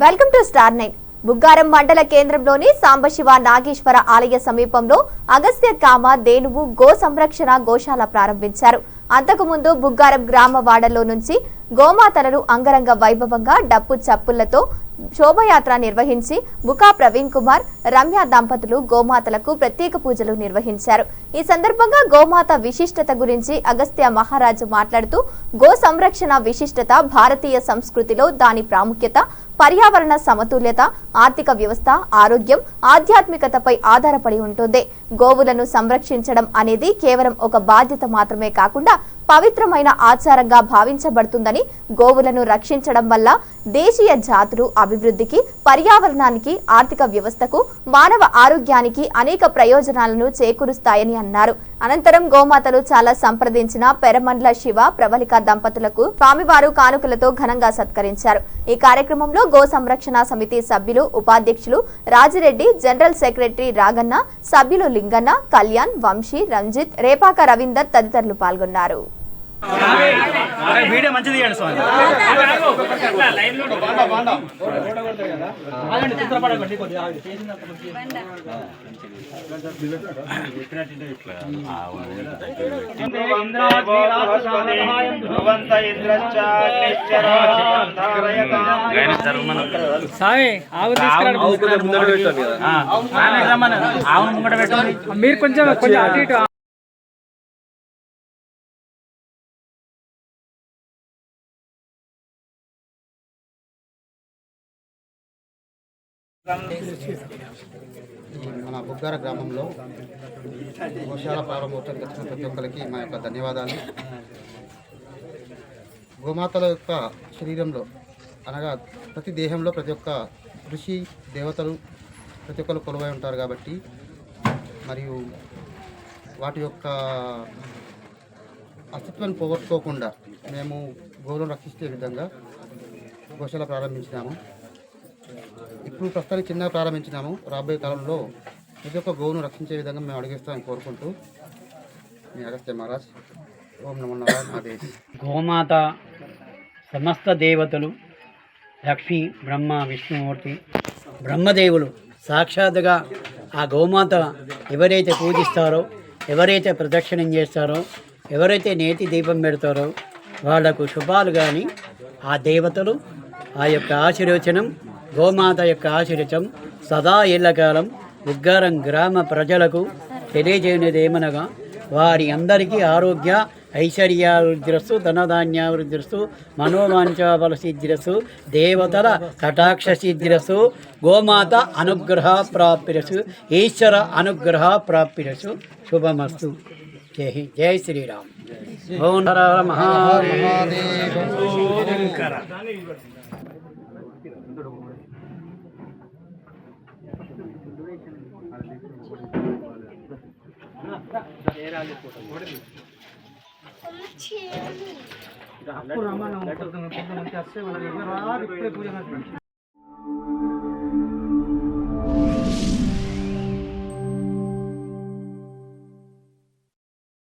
Welcome to star nine. Buggaram మండల కేంద్రంలోని సాంబశివ నాగేశ్వర ఆలయ సమీపంలో అగస్త్య కామ దేనువు గో సంరక్షణ గోశాల ప్రారంభించారు. అంతకుముందు బుగ్గారం గ్రామ వాడలో నుంచి గోమాతలను అంగరంగ వైభవంగా డప్పు చప్పులతో శోభయాత్ర నిర్వహించి బుకా ప్రవీణ్ కుమార్ రమ్య దంపతులు గోమాతలకు ప్రత్యేక పూజలు నిర్వహించారు. ఈ సందర్భంగా గోమాత విశిష్టత గురించి అగస్త్య మహారాజు మాట్లాడుతూ గో సంరక్షణ విశిష్టత భారతీయ సంస్కృతిలో దాని ప్రాముఖ్యత పర్యావరణ సమతుల్యత ఆర్థిక వ్యవస్థ ఆరోగ్యం ఆధ్యాత్మికతపై ఆధారపడి ఉంటుంది. గోవులను సంరక్షించడం అనేది కేవలం ఒక బాధ్యత మాత్రమే కాకుండా పవిత్రమైన ఆచారంగా భావించబడుతుందని గోవులను రక్షించడం వల్ల దేశీయ జాతులు అభివృద్ధికి పర్యావరణానికి ఆర్థిక వ్యవస్థకు మానవ ఆరోగ్యానికి అనేక ప్రయోజనాలను చేకూరుస్తాయని అన్నారు. అనంతరం గోమాతలు చాలా సంప్రదించిన పెరమండ్ల శివ ప్రవళిక దంపతులకు స్వామివారు కానుకలతో ఘనంగా సత్కరించారు. ఈ కార్యక్రమంలో గో సంరక్షణ సమితి సభ్యులు ఉపాధ్యక్షులు రాజిరెడ్డి జనరల్ సెక్రటరీ రాగన్న సభ్యులు లింగన్న కళ్యాణ్ వంశీ రంజిత్ రేపాక రవీందర్ తదితరులు పాల్గొన్నారు. వీడియో మంచిది తీయండి స్వామి. ఆవు తీసుకురండి. మీరు కొంచెం కొంచెం అటు ఇటు మన బుగ్గార గ్రామంలో గోశాల ప్రారంభోత్సవం వచ్చిన ప్రతి ఒక్కరికి మా యొక్క ధన్యవాదాలు. గోమాతల యొక్క శరీరంలో అనగా ప్రతి దేహంలో ప్రతి ఒక్క ఋషి దేవతలు ప్రతి ఒక్కరు కొలువై ఉంటారు కాబట్టి మరియు వాటి యొక్క అస్తిత్వాన్ని పోగొట్టుకోకుండా మేము గోవులను రక్షించే విధంగా గోశాల ప్రారంభించినాము. ఇప్పుడు ప్రస్తుతానికి చిన్నగా ప్రారంభించినాము. రాబోయే కాలంలో ప్రతి ఒక్క గోవును రక్షించే విధంగా మేము అడిగిస్తామని కోరుకుంటూ మీ అగస్త్య మహారాజ్ ఓం నమో నారాయణ గోమాత సమస్త దేవతలు లక్ష్మి బ్రహ్మ విష్ణుమూర్తి బ్రహ్మదేవులు సాక్షాత్తుగా ఆ గోమాత ఎవరైతే పూజిస్తారో ఎవరైతే ప్రదక్షిణం చేస్తారో ఎవరైతే నేతి దీపం పెడతారో వాళ్ళకు శుభాలు కానీ ఆ దేవతలు ఆ యొక్క ఆశీర్వచనం గోమాత యొక్క ఆశీర్వచనం సదా ఎల్లకాలం ఉగ్గారం గ్రామ ప్రజలకు తెలియజేయనిది ఏమనగా వారి అందరికీ ఆరోగ్య ఐశ్వర్యావృద్ధిరస్సు ధనధాన్యావృద్ధిరస్సు మనోవాంఛాబల సిద్ధిరస్సు దేవతల కటాక్ష సిద్ధిరస్సు గోమాత అనుగ్రహ ప్రాప్తిరస్సు ఈశ్వర అనుగ్రహ ప్రాప్తిరస్సు శుభమస్తు. జై హింద్. జై శ్రీరామ్. ఓం హర హర అప్పుడు రమ్మన్నాం వచ్చి వస్తే వాళ్ళు ఎవరు రారు, ఇప్పుడే పూజ.